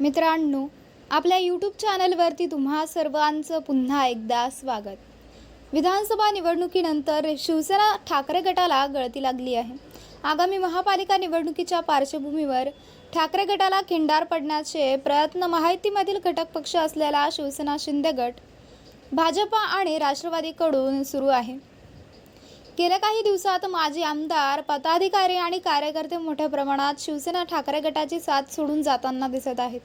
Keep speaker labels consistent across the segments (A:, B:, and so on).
A: मित्रांनो आपल्या यूट्यूब चॅनलवरती तुम्हा सर्वांचं पुन्हा एकदा स्वागत. विधानसभा निवडणुकीनंतर शिवसेना ठाकरे गटाला गळती लागली आहे. आगामी महापालिका निवडणुकीच्या पार्श्वभूमीवर ठाकरे गटाला खिंडार पडण्याचे प्रयत्न माहितीमधील घटक पक्ष असलेला शिवसेना शिंदे गट भाजपा आणि राष्ट्रवादीकडून सुरू आहे. गेल्या काही दिवसात माजी आमदार पदाधिकारी आणि कार्यकर्ते मोठ्या प्रमाणात शिवसेना ठाकरे गटाची साथ सोडून जाताना दिसत आहेत.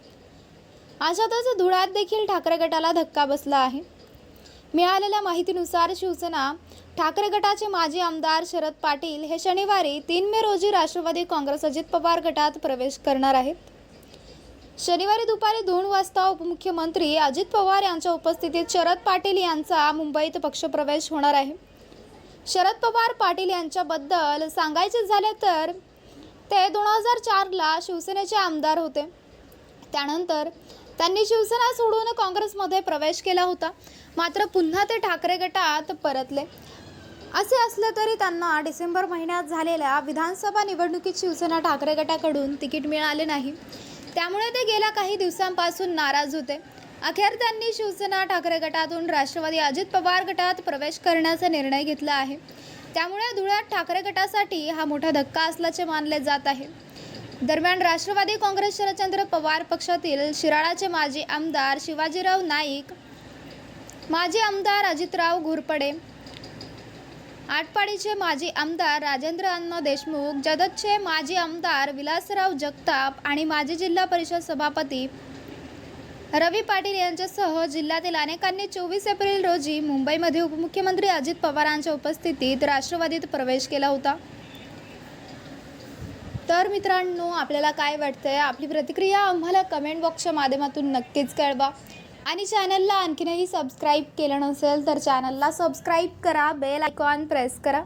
A: अशातच धुळ्यात देखील ठाकरे गटाला धक्का बसला आहे. मिळालेल्या माहितीनुसार शिवसेना ठाकरे गटाचे माजी आमदार शरद पाटील हे शनिवारी तीन मे रोजी राष्ट्रवादी काँग्रेस अजित पवार गटात प्रवेश करणार आहेत. शनिवारी दुपारी दोन वाजता उपमुख्यमंत्री अजित पवार यांच्या उपस्थितीत शरद पाटील यांचा मुंबईत पक्षप्रवेश होणार आहे. शरद पवार पाटील यांच्याबद्दल सांगायचे झाले तर ते दोन हजार चारला शिवसेनेचे आमदार होते. त्यानंतर त्यांनी शिवसेना सोडून काँग्रेसमध्ये प्रवेश केला होता. मात्र पुन्हा ते ठाकरे गटात परतले. असे असले तरी त्यांना डिसेंबर महिन्यात झालेल्या विधानसभा निवडणुकीत शिवसेना ठाकरे गटाकडून तिकीट मिळाले नाही. त्यामुळे ते गेल्या काही दिवसांपासून नाराज होते. अखेर त्यांनी शिवसेना ठाकरे गटातून राष्ट्रवादी अजित पवार गटात प्रवेश करण्याचा निर्णय घेतला आहे. त्यामुळे धुळ्यात ठाकरे गटासाठी हा मोठा धक्का असल्याचे मानले जात आहे. दरम्यान राष्ट्रवादी काँग्रेस शरदचंद्र पवार पक्षातील शिराळाचे माजी आमदार शिवाजीराव नाईक माजी आमदार अजितराव घोरपडे आटपाडीचे माजी आमदार राजेंद्र अन्न देशमुख जदतचे माजी आमदार विलासराव जगताप आणि माजी जिल्हा परिषद सभापती रवी पाटील यांच्यासह जिल्ह्यातील अनेकांनी चोवीस एप्रिल रोजी मुंबईमध्ये उपमुख्यमंत्री अजित पवारांच्या उपस्थितीत राष्ट्रवादीत प्रवेश केला होता. तर मित्रांनो आपल्याला काय वाटतंय? आपली प्रतिक्रिया आम्हाला कमेंट बॉक्सच्या माध्यमातून नक्कीच कळवा. आणि चॅनलला आणखीनही सबस्क्राईब केलं नसेल तर चॅनलला सबस्क्राईब करा बेल आयकॉन प्रेस करा.